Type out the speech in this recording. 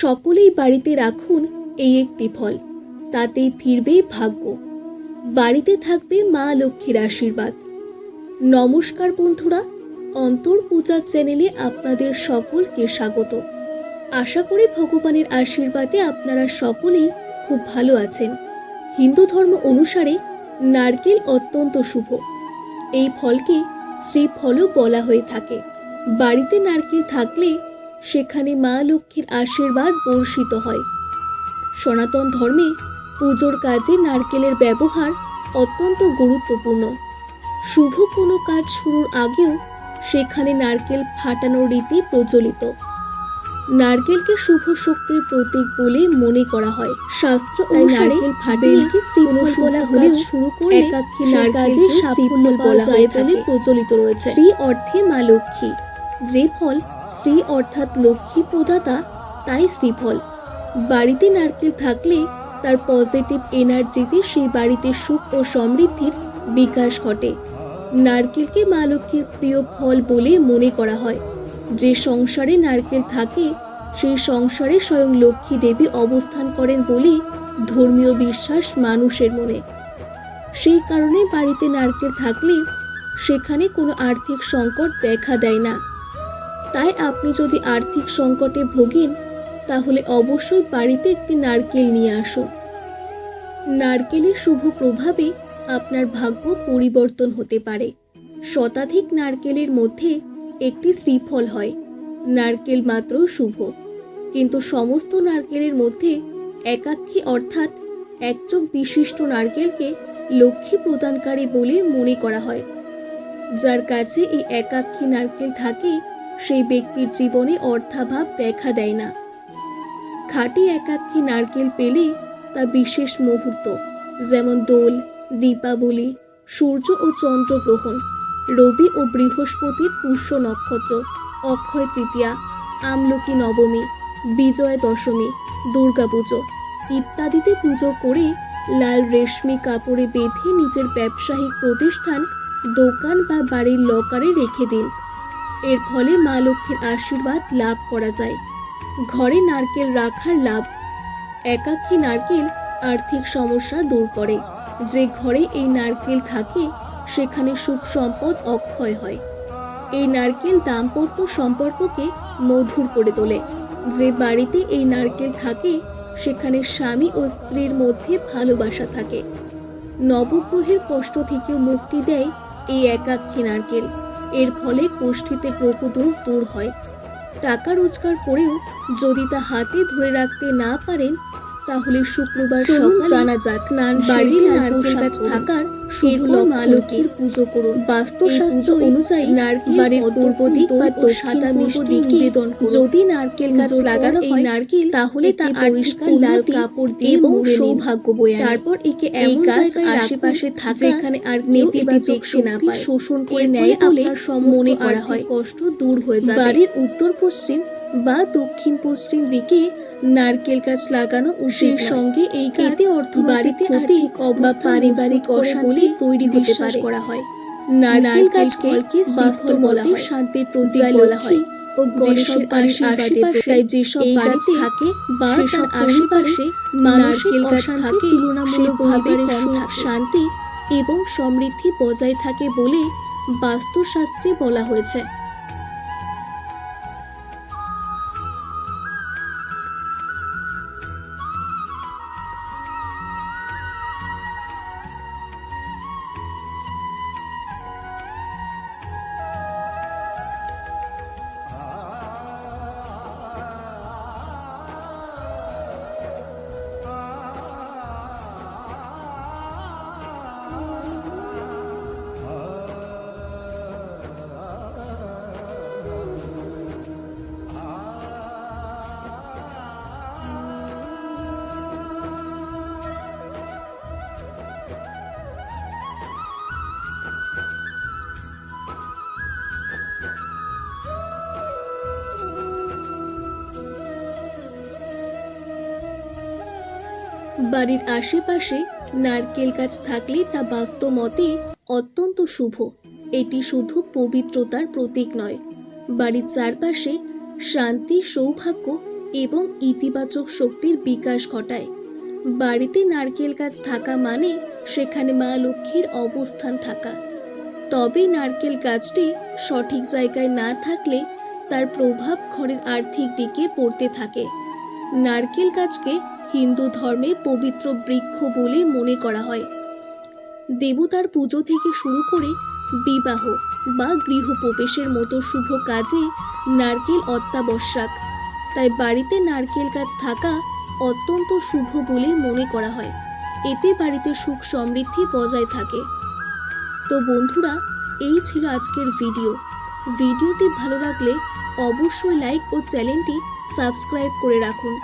সকলেই বাড়িতে রাখুন এই একটি ফল। তাতেই ফিরবে ভাগ্য। বাড়িতে থাকবে মা লক্ষ্মীর আশীর্বাদ। নমস্কার বন্ধুরা, অন্তর পূজার চ্যানেলে আপনাদের সকলকে স্বাগত। আশা করি ভগবানের আশীর্বাদে আপনারা সকলেই খুব ভালো আছেন। হিন্দু ধর্ম অনুসারে নারকেল অত্যন্ত শুভ। এই ফলকে শ্রীফলও বলা হয়ে থাকে। বাড়িতে নারকেল থাকলে সেখানে মা লক্ষ্মীর আশীর্বাদ বর্ষিত হয়। সনাতন ধর্মে পুজোর কাজে নারকেলের ব্যবহার অত্যন্ত গুরুত্বপূর্ণ। শুভ কোনো কাজ শুরুর আগেও সেখানে নারকেল ফাটানোর রীতি প্রচলিত। নারকেলকে শুভ শক্তির প্রতীক বলে মনে করা হয়। শাস্ত্র অনুসারে নারকেল ফাটিয়ে শ্রীফল বলা হলেও হলেও শুরু করে একাক্ষী নারকেলকে সাফল্য বলা হয়ে বলে প্রচলিত রয়েছে। শ্রী অর্থে মা লক্ষ্মী। যে ফল শ্রী অর্থাৎ লক্ষ্মী প্রদাতা, তাই শ্রীফল। বাড়িতে নারকেল থাকলে তার পজিটিভ এনার্জিতে সেই বাড়িতে সুখ ও সমৃদ্ধির বিকাশ ঘটে। নারকেলকে মা লক্ষ্মীর প্রিয় ফল বলে মনে করা হয়। যে সংসারে নারকেল থাকে, সেই সংসারে স্বয়ং লক্ষ্মী দেবী অবস্থান করেন বলে ধর্মীয় বিশ্বাস মানুষের মনে। সেই কারণে বাড়িতে নারকেল থাকলে সেখানে কোনো আর্থিক সংকট দেখা দেয় না। তাই আপনি যদি আর্থিক সংকটে ভোগেন, তাহলে অবশ্যই বাড়িতে একটি নারকেল নিয়ে আসুন। নারকেলের শুভ প্রভাবে আপনার ভাগ্য পরিবর্তন হতে পারে। শতাধিক নারকেলের মধ্যে একটি শ্রীফল হয়। নারকেল মাত্র শুভ। কিন্তু সমস্ত নারকেলের মধ্যে একাক্ষী অর্থাৎ একচোখ বিশিষ্ট নারকেলকে লক্ষ্মী প্রদানকারী বলে মনে করা হয়। যার কাছে এই একাক্ষী নারকেল থাকে সেই ব্যক্তির জীবনে অর্থাভাব দেখা দেয় না। খাঁটি একাক্ষী নারকেল পেলে তা বিশেষ মুহূর্ত, যেমন দোল, দীপাবলি, সূর্য ও চন্দ্রগ্রহণ, রবি ও বৃহস্পতির পুষ্য নক্ষত্র, অক্ষয় তৃতীয়া, আমলকি নবমী, বিজয়া দশমী, দুর্গাপুজো ইত্যাদিতে পুজো করে লাল রেশমি কাপড়ে বেঁধে নিজের ব্যবসায়িক প্রতিষ্ঠান, দোকান বা বাড়ির লকারে রেখে দিন। এর ফলে মা লক্ষ্মীর আশীর্বাদ লাভ করা যায়। ঘরে নারকেল রাখার লাভ। একাকী নারকেল আর্থিক সমস্যা দূর করে। যে ঘরে এই নারকেল থাকে, সেখানে সুখ সম্পদ অক্ষয় হয়। এই নারকেল দাম্পত্য সম্পর্ককে মধুর করে তোলে। যে বাড়িতে এই নারকেল থাকে, সেখানে স্বামী ও স্ত্রীর মধ্যে ভালোবাসা থাকে। নবগ্রহের কষ্ট থেকেও মুক্তি দেয় এই একাক্ষী নারকেল। এর ফলে কোষ্ঠীতে গ্রহদোষ দূর হয়। টাকা রোজগার করেও যদি তা হাতে ধরে রাখতে না পারেন তাহলে শুক্রবার সকালে জানা যাক স্নান বাড়িতে নারকেল গাছ থাকার মা লক্ষ্মীর পুজো করুন। বাস্তুশাস্ত্র অনুযায়ী নারকেল বাড়ির পূর্ব দিক বা দক্ষিণ পূর্ব দিকে যদি নারকেল গাছ লাগানো হয় নারকেল তাহলে তা পরিষ্কার লাল কাপড় দিয়ে এবং সৌভাগ্য বয়ে তারপর একে এই গাছ আশেপাশে থাকা যেখানে আর নেতিবাচক না পায়। শোষণ করে নেয় বলে মনে করা হয় কষ্ট দূর হয়ে যাবে। বাড়ির উত্তর পশ্চিম বা দক্ষিণ পশ্চিম দিকে নারকেল গাছ লাগানো উচিত সেই সঙ্গে এই গাছ অর্থনৈতিক বাড়িতে আর্থিক বা পারিবারিক অশান্তি তৈরি হতে পারে। করা হয়। নারকেল গাছকে ফলকে শ্রীফল বলা হয়। শান্তির প্রতীক যা বলা হয়। ও যেসব আশেপাশে তাই যেসব গাছ থাকে বা সেসব আশেপাশে নারকেল গাছ থাকে তুলনামূলকভাবে। শান্তি এবং সমৃদ্ধি বজায় থাকে বলে বাস্তুশাস্ত্রে বলা হয়েছে। বাড়ির আশেপাশে নারকেল গাছ থাকলে তা বাস্তবমতে অত্যন্ত শুভ। এটি শুধু পবিত্রতার প্রতীক নয়, বাড়ির চারপাশে শান্তি সৌভাগ্য এবং ইতিবাচক শক্তির বিকাশ ঘটায়। বাড়িতে নারকেল গাছ থাকা মানে সেখানে মা লক্ষ্মীর অবস্থান থাকা। তবে নারকেল গাছটি সঠিক জায়গায় না থাকলে তার প্রভাব ঘরের আর্থিক দিকে পড়তে থাকে। নারকেল গাছকে হিন্দু ধর্মে পবিত্র বৃক্ষ বলে মনে করা হয়। দেবতার পুজো থেকে শুরু করে বিবাহ বা গৃহপ্রবেশের মতো শুভ কাজে নারকেল অত্যাবশ্যক। তাই বাড়িতে নারকেল গাছ থাকা অত্যন্ত শুভ বলে মনে করা হয়। এতে বাড়িতে সুখ সমৃদ্ধি বজায় থাকে। তো বন্ধুরা, এই ছিল আজকের ভিডিও। ভিডিওটি ভালো লাগলে অবশ্যই লাইক ও চ্যানেলটি সাবস্ক্রাইব করে রাখুন।